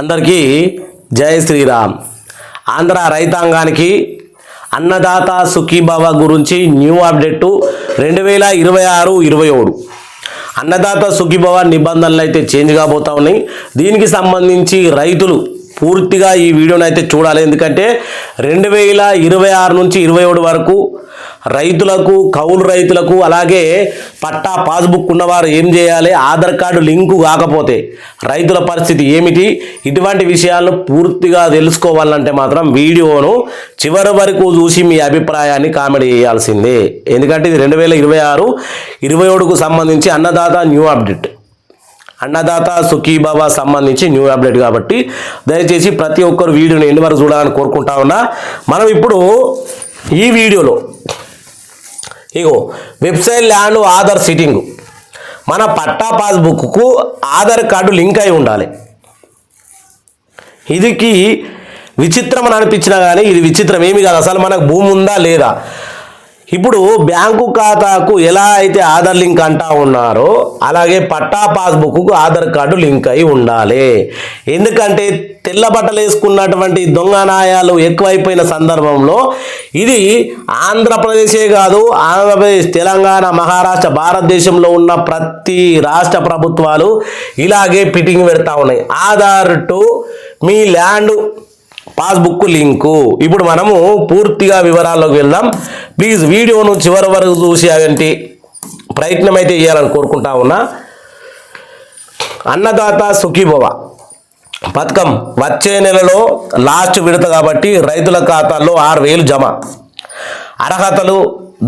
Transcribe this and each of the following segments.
అందరికీ జయ శ్రీరామ్. ఆంధ్ర రైతాంగానికి అన్నదాత సుఖీభవ గురించి న్యూ అప్డేట్ రెండు వేల ఇరవై ఆరు ఇరవై ఏడు. అన్నదాత సుఖీభవ నిబంధనలు అయితే చేంజ్ కాబోతా ఉన్నాయి. దీనికి సంబంధించి రైతులు పూర్తిగా ఈ వీడియోని అయితే చూడాలి. ఎందుకంటే రెండు వేల ఇరవై ఆరు నుంచి ఇరవై ఏడు వరకు రైతులకు కౌలు రైతులకు అలాగే పట్టా పాస్బుక్ ఉన్నవారు ఏం చేయాలి? ఆధార్ కార్డు లింకు కాకపోతే రైతుల పరిస్థితి ఏమిటి? ఇటువంటి విషయాలను పూర్తిగా తెలుసుకోవాలంటే మాత్రం వీడియోను చివరి వరకు చూసి మీ అభిప్రాయాన్ని కామెంట్ చేయాల్సిందే. ఎందుకంటే ఇది రెండు వేల ఇరవై ఆరు ఇరవై ఏడుకు సంబంధించి అన్నదాత న్యూ అప్డేట్. అన్నదాత సుఖీబాబా సంబంధించి న్యూ అప్డేట్ కాబట్టి దయచేసి ప్రతి ఒక్కరు వీడియోని ఎన్ని వరకు చూడాలని కోరుకుంటా ఉన్నా. మనం ఇప్పుడు ఈ వీడియోలో ఇగో వెబ్సైట్ ల్యాండ్ ఆధార్ సిట్టింగ్. మన patta passbook Aadhaar card link అయి ఉండాలి. ఇదికి విచిత్రం అని అనిపించినా కానీ ఇది విచిత్రం ఏమి కాదు. అసలు మనకు భూమి ఉందా లేదా? ఇప్పుడు బ్యాంకు ఖాతాకు ఎలా అయితే ఆధార్ లింక్ అంటా ఉన్నారో అలాగే పట్టా పాస్బుక్కు ఆధార్ కార్డు లింక్ అయి ఉండాలి. ఎందుకంటే తెల్ల బట్టలు వేసుకున్నటువంటి దొంగ నాయాలు ఎక్కువైపోయిన సందర్భంలో ఇది ఆంధ్రప్రదేశే కాదు ఆంధ్రప్రదేశ్ తెలంగాణ మహారాష్ట్ర భారతదేశంలో ఉన్న ప్రతి రాష్ట్ర ప్రభుత్వాలు ఇలాగే ఫిట్టింగ్ పెడతా ఉన్నాయి. ఆధార్ టు మీ ల్యాండ్ పాస్బుక్ లింకు. ఇప్పుడు మనము పూర్తిగా వివరాల్లోకి వెళ్దాం. ప్లీజ్ వీడియోను చివరి వరకు చూసి అవంటి ప్రయత్నం అయితే చేయాలని కోరుకుంటా ఉన్నా. అన్నదాత సుఖీభవ. పథకం వచ్చే నెలలో లాస్ట్ విడత కాబట్టి రైతుల ఖాతాల్లో ఆరు వేలు జమ. అర్హతలు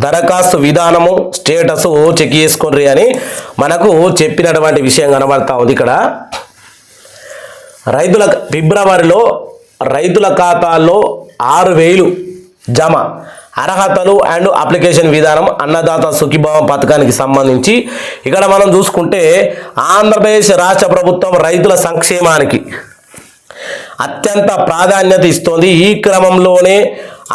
దరఖాస్తు విధానము స్టేటస్ చెక్ చేసుకోండి అని మనకు చెప్పినటువంటి విషయం కనబడతా ఉంది ఇక్కడ. రైతుల ఫిబ్రవరిలో రైతుల ఖాతాల్లో ఆరు వేలు జమ. అర్హతలు అండ్ అప్లికేషన్ విధానం అన్నదాత సుఖీభావం పథకానికి సంబంధించి ఇక్కడ మనం చూసుకుంటే ఆంధ్రప్రదేశ్ రాష్ట్ర ప్రభుత్వం రైతుల సంక్షేమానికి అత్యంత ప్రాధాన్యత ఇస్తోంది. ఈ క్రమంలోనే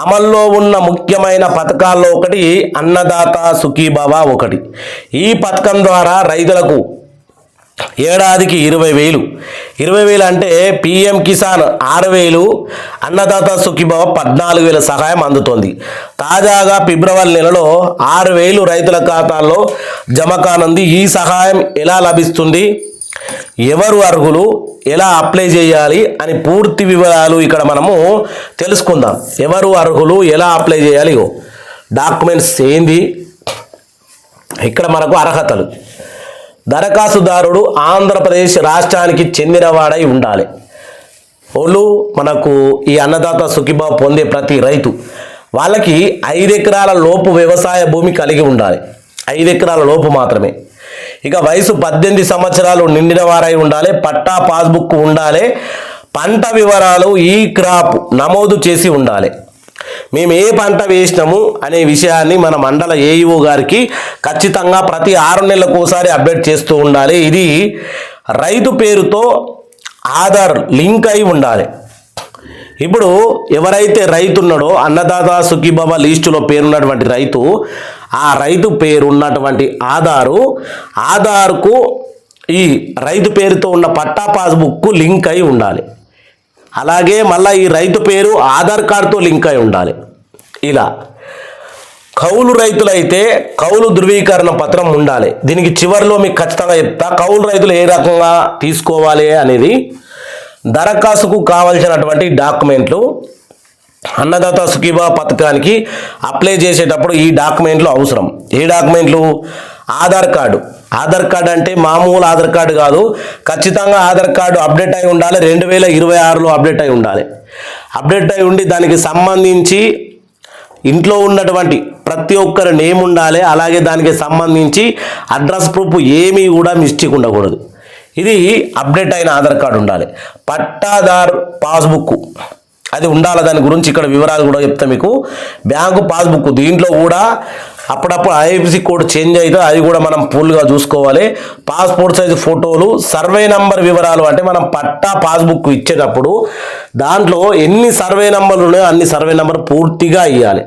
అమల్లో ఉన్న ముఖ్యమైన పథకాల్లో ఒకటి అన్నదాత సుఖీభావ ఒకటి. ఈ పథకం ద్వారా రైతులకు ఏడాదికి ఇరవై వేలు. ఇరవై వేలు అంటే పిఎం కిసాన్ ఆరు వేలు అన్నదాత సుఖీభవ పద్నాలుగు వేల సహాయం అందుతోంది. తాజాగా ఫిబ్రవరి నెలలో ఆరు వేలు రైతుల ఖాతాల్లో జమ కానుంది. ఈ సహాయం ఎలా లభిస్తుంది? ఎవరు అర్హులు? ఎలా అప్లై చేయాలి? అని పూర్తి వివరాలు ఇక్కడ మనము తెలుసుకుందాం. ఎవరు అర్హులు? ఎలా అప్లై చేయాలి? డాక్యుమెంట్స్ ఏంది? ఇక్కడ మనకు అర్హతలు. దరఖాస్తుదారుడు ఆంధ్రప్రదేశ్ రాష్ట్రానికి చెందినవాడై ఉండాలి. వాళ్ళు మనకు ఈ అన్నదాత సుఖిబా పొందే ప్రతి రైతు వాళ్ళకి ఐదు ఎకరాల లోపు వ్యవసాయ భూమి కలిగి ఉండాలి. ఐదు ఎకరాల లోపు మాత్రమే. ఇక వయసు పద్దెనిమిది సంవత్సరాలు నిండిన వారై ఉండాలి పట్టా పాస్బుక్ ఉండాలి పంట వివరాలు ఈ క్రాప్ నమోదు చేసి ఉండాలి. మేము ఏ పంట వేసినాము అనే విషయాన్ని మన మండల ఏఈఓ గారికి ఖచ్చితంగా ప్రతి ఆరు నెలలకు ఒకసారి అప్డేట్ చేస్తూ ఉండాలి. ఇది రైతు పేరుతో ఆధార్ లింక్ అయి ఉండాలి. ఇప్పుడు ఎవరైతే రైతు ఉన్నాడో అన్నదాత సుఖీబాబా లిస్టులో పేరున్నటువంటి రైతు ఆ రైతు పేరు ఉన్నటువంటి ఆధారు ఆధార్కు ఈ రైతు పేరుతో ఉన్న పట్టా పాస్బుక్కు లింక్ అయి ఉండాలి. అలాగే మళ్ళీ ఈ రైతు పేరు ఆధార్ కార్డుతో లింక్ అయి ఉండాలి. ఇలా. కౌలు రైతులైతే కౌలు ధృవీకరణ పత్రం ఉండాలి. దీనికి చివరిలో మీకు ఖచ్చితంగా చెప్తా. కౌలు రైతులు ఏ రకంగా తీసుకోవాలి అనేది దరఖాస్తుకు కావలసినటువంటి డాక్యుమెంట్లు అన్నదాత సుఖీభా పథకానికి అప్లై చేసేటప్పుడు ఈ డాక్యుమెంట్లు అవసరం. ఏ డాక్యుమెంట్లు? ఆధార్ కార్డు. ఆధార్ కార్డు అంటే మామూలు ఆధార్ కార్డు కాదు. ఖచ్చితంగా ఆధార్ కార్డు అప్డేట్ అయి ఉండాలి. రెండు వేల ఇరవై ఆరులో అప్డేట్ అయి ఉండాలి. అప్డేట్ అయి ఉండి దానికి సంబంధించి ఇంట్లో ఉన్నటువంటి ప్రతి ఒక్కరి నేమ్ ఉండాలి. అలాగే దానికి సంబంధించి అడ్రస్ ప్రూఫ్ ఏమీ కూడా మిస్టేక్ ఉండకూడదు ఇది అప్డేట్ అయిన ఆధార్ కార్డు ఉండాలి. పట్టాదార్ పాస్బుక్ అది ఉండాలి? దాని గురించి ఇక్కడ వివరాలు కూడా చెప్తా మీకు. బ్యాంకు పాస్బుక్ దీంట్లో కూడా అప్పుడప్పుడు ఐఎఫ్సి కోడ్ చేంజ్ అయితే అది కూడా మనం ఫుల్గా చూసుకోవాలి. పాస్పోర్ట్ సైజ్ ఫోటోలు సర్వే నంబర్ వివరాలు అంటే మనం పట్టా పాస్బుక్ ఇచ్చేటప్పుడు దాంట్లో ఎన్ని సర్వే నంబర్లు ఉన్నాయో అన్ని సర్వే నంబర్ పూర్తిగా ఇవ్వాలి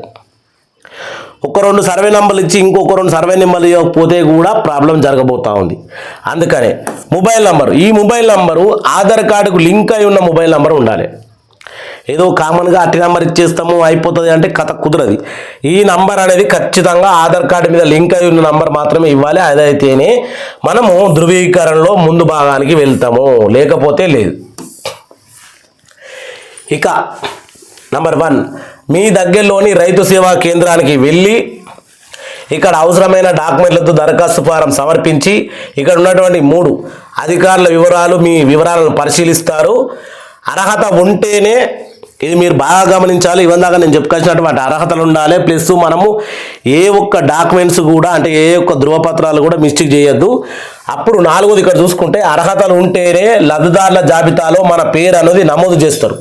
ఒక రెండు సర్వే నెంబర్లు ఇచ్చి ఇంకొక రెండు సర్వే నెంబర్లు ఇవ్వకపోతే కూడా ప్రాబ్లం జరగబోతా ఉంది. అందుకనే మొబైల్ నంబర్ ఈ మొబైల్ నంబరు ఆధార్ కార్డుకు లింక్ అయి ఉన్న మొబైల్ నంబర్ ఉండాలి. ఏదో కామన్గా అట్టి నెంబర్ ఇచ్చేస్తాము అయిపోతుంది అంటే కథ కుదరదు. ఈ నంబర్ అనేది ఖచ్చితంగా ఆధార్ కార్డు మీద లింక్ అయి ఉన్న నంబర్ మాత్రమే ఇవ్వాలి. అదైతేనే మనము ధృవీకరణలో ముందు భాగానికి వెళ్తాము. లేకపోతే లేదు. ఇక నంబర్ వన్ మీ దగ్గరలోని రైతు సేవా కేంద్రానికి వెళ్ళి ఇక్కడ అవసరమైన డాక్యుమెంట్లతో దరఖాస్తు ఫారం సమర్పించి ఇక్కడ ఉన్నటువంటి మూడు అధికారుల వివరాలు మీ వివరాలను పరిశీలిస్తారు. అర్హత ఉంటేనే ఇది మీరు బాగా గమనించాలి. ఇవందాక నేను చెప్పుకొచ్చినటువంటి అర్హతలు ఉండాలి. ప్లస్ మనము ఏ ఒక్క డాక్యుమెంట్స్ కూడా అంటే ఏ ఒక్క ధృవపత్రాలు కూడా మిస్టేక్ చేయొద్దు. అప్పుడు నాలుగోది ఇక్కడ చూసుకుంటే అర్హతలు ఉంటేనే లబ్ధిదారుల జాబితాలో మన పేరు అనేది నమోదు చేస్తారు.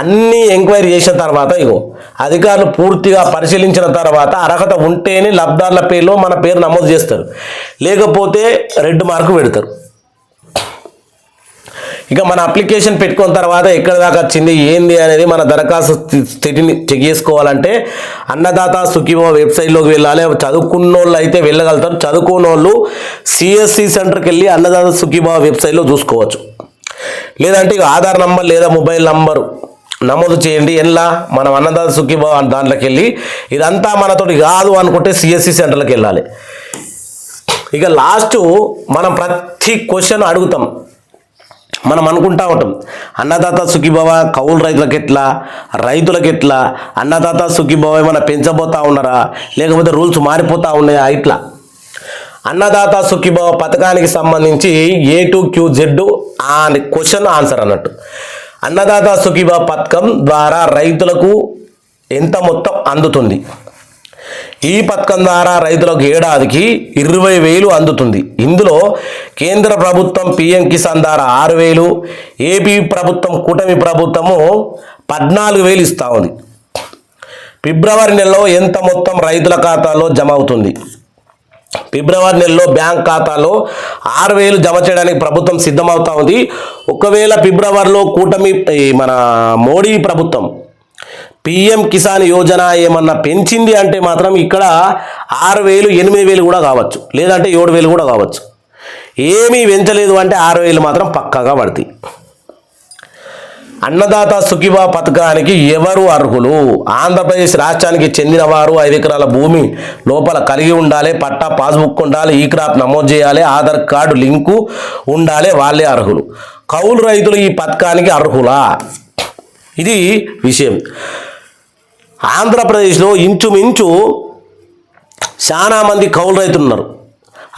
అన్నీ ఎంక్వైరీ చేసిన తర్వాత ఇగో అధికారులు పూర్తిగా పరిశీలించిన తర్వాత అర్హత ఉంటేనే లబ్ధారుల పేరులో మన పేరు నమోదు చేస్తారు. లేకపోతే రెడ్ మార్కు పెడతారు. ఇక మన అప్లికేషన్ పెట్టుకున్న తర్వాత ఎక్కడ దాకా వచ్చింది ఏంది అనేది మన దరఖాస్తు స్థి- స్థితిని చెక్ చేసుకోవాలంటే అన్నదాత సుఖీమో వెబ్సైట్లోకి వెళ్ళాలి. చదువుకున్న వాళ్ళు అయితే వెళ్ళగలుగుతారు. చదువుకున్న వాళ్ళు సిఎస్సి సెంటర్కి వెళ్ళి అన్నదాత సుఖీమో వెబ్సైట్లో చూసుకోవచ్చు. లేదంటే ఇక ఆధార్ నంబర్ లేదా మొబైల్ నంబరు నమోదు చేయండి. ఎలా మనం అన్నదాత సుఖీభావ దాంట్లోకి వెళ్ళి ఇదంతా మనతోటి కాదు అనుకుంటే సిఎస్సి సెంటర్కి వెళ్ళాలి ఇక లాస్ట్ మనం ప్రతి క్వశ్చన్ అడుగుతాం. మనం అనుకుంటా ఉంటాం అన్నదాత సుఖీభవ కౌలు రైతులకు ఎట్లా రైతులకు ఎట్లా అన్నదాత సుఖీభవ ఏమైనా పెంచబోతా ఉన్నారా? లేకపోతే రూల్స్ మారిపోతూ ఉన్నాయా? ఇట్లా. అన్నదాత సుఖీభవ పథకానికి సంబంధించి ఏ టు క్యూ జెడ్ ఆ క్వశ్చన్ ఆన్సర్ అన్నట్టు. అన్నదాత సుఖీభవ పథకం ద్వారా రైతులకు ఎంత మొత్తం అందుతుంది? ఈ పథకం ద్వారా రైతులకు ఏడాదికి ఇరవై వేలు అందుతుంది. ఇందులో కేంద్ర ప్రభుత్వం పిఎం కిసాన్ ద్వారా ఆరు వేలు ఏపీ ప్రభుత్వం కూటమి ప్రభుత్వము పద్నాలుగు వేలు ఇస్తూ ఉంది. ఫిబ్రవరి నెలలో ఎంత మొత్తం రైతుల ఖాతాలో జమ అవుతుంది? ఫిబ్రవరి నెలలో బ్యాంక్ ఖాతాలో ఆరు వేలు జమ చేయడానికి ప్రభుత్వం సిద్ధమవుతా ఉంది. ఒకవేళ ఫిబ్రవరిలో కూటమి మన మోడీ ప్రభుత్వం పిఎం కిసాన్ యోజన ఏమన్నా పెంచింది అంటే మాత్రం ఇక్కడ ఆరు వేలు ఎనిమిది వేలు కూడా కావచ్చు. లేదంటే ఏడు వేలు కూడా కావచ్చు. ఏమీ పెంచలేదు అంటే ఆరు వేలు మాత్రం పక్కాగా పడతాయి. అన్నదాత సుఖిబా పథకానికి ఎవరు అర్హులు? ఆంధ్రప్రదేశ్ రాష్ట్రానికి చెందినవారు ఐదు ఎకరాల భూమి లోపల కలిగి ఉండాలి పట్టా పాస్బుక్ ఉండాలి ఈ క్రాప్ నమోదు చేయాలి ఆధార్ కార్డు లింకు ఉండాలి వాళ్ళే అర్హులు. కౌలు రైతులు ఈ పథకానికి అర్హులా? ఇది విషయం. ఆంధ్రప్రదేశ్లో ఇంచుమించు చాలా మంది కౌలు రైతులు ఉన్నారు.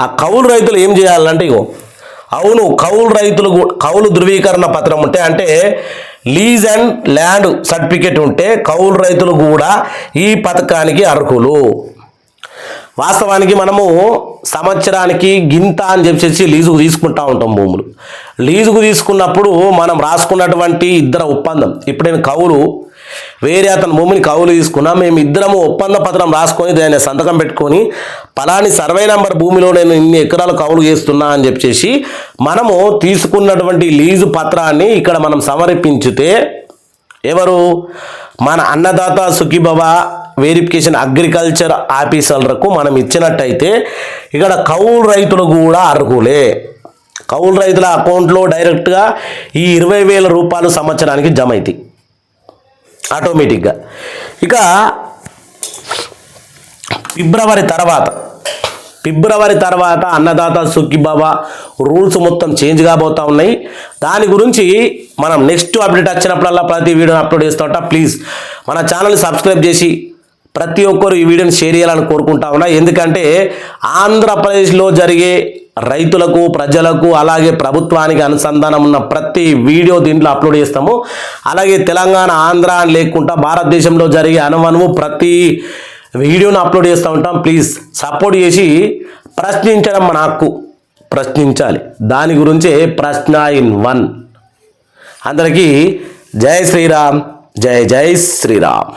ఆ కౌలు రైతులు ఏం చేయాలంటే ఇగో అవును కౌలు రైతులు కౌలు ధృవీకరణ పత్రం ఉంటే అంటే లీజ్ అండ్ ల్యాండ్ సర్టిఫికేట్ ఉంటే కౌలు రైతులు కూడా ఈ పథకానికి అర్హులు. వాస్తవానికి మనము సంవత్సరానికి గింత అని చెప్పేసి లీజుకు తీసుకుంటా ఉంటాం భూములు. లీజుకు తీసుకున్నప్పుడు మనం రాసుకున్నటువంటి ఇద్దరు ఒప్పందం. ఇప్పుడు నేను కౌలు వేరే అతని భూమిని కౌలు తీసుకున్నా మేము ఇద్దరము ఒప్పంద పత్రం రాసుకొని దాన్ని సంతకం పెట్టుకొని పలాని సర్వే నంబర్ భూమిలో నేను ఇన్ని ఎకరాలు కౌలు చేస్తున్నా అని చెప్పేసి మనము తీసుకున్నటువంటి లీజు పత్రాన్ని ఇక్కడ మనం సమర్పించితే ఎవరు? మన అన్నదాత సుఖీభవ వెరిఫికేషన్ అగ్రికల్చర్ ఆఫీసర్లకు మనం ఇచ్చినట్టయితే ఇక్కడ కౌలు రైతులు కూడా అర్హులే. కౌలు రైతుల అకౌంట్లో డైరెక్ట్గా ఈ ఇరవై వేల రూపాయలు సంవత్సరానికి జమ అవుతాయి ఆటోమేటిక్గా. ఇక ఫిబ్రవరి తర్వాత ఫిబ్రవరి తర్వాత అన్నదాత సుఖీబాబా రూల్స్ మొత్తం చేంజ్ కాబోతూ ఉన్నాయి. దాని గురించి మనం నెక్స్ట్ అప్డేట్ వచ్చినప్పుడల్లా ప్రతి వీడియోని అప్లోడ్ చేస్తూ ప్లీజ్ మన ఛానల్ని సబ్స్క్రైబ్ చేసి ప్రతి ఒక్కరు ఈ వీడియోని షేర్ చేయాలని కోరుకుంటా ఉన్నా. ఎందుకంటే ఆంధ్రప్రదేశ్లో జరిగే రైతులకు ప్రజలకు అలాగే ప్రభుత్వానికి అనుసంధానం ఉన్న ప్రతి వీడియో దీంట్లో అప్లోడ్ చేస్తాము. అలాగే తెలంగాణ ఆంధ్ర అని లేకుండా భారతదేశంలో జరిగే అనువనువు ప్రతి వీడియోను అప్లోడ్ చేస్తూ ఉంటాం. ప్లీజ్ సపోర్ట్ చేసి ప్రశ్నించడం మన హక్కు ప్రశ్నించాలి. దాని గురించే ప్రశ్న ఇన్ వన్. అందరికీ జై శ్రీరామ్ జై జై శ్రీరామ్.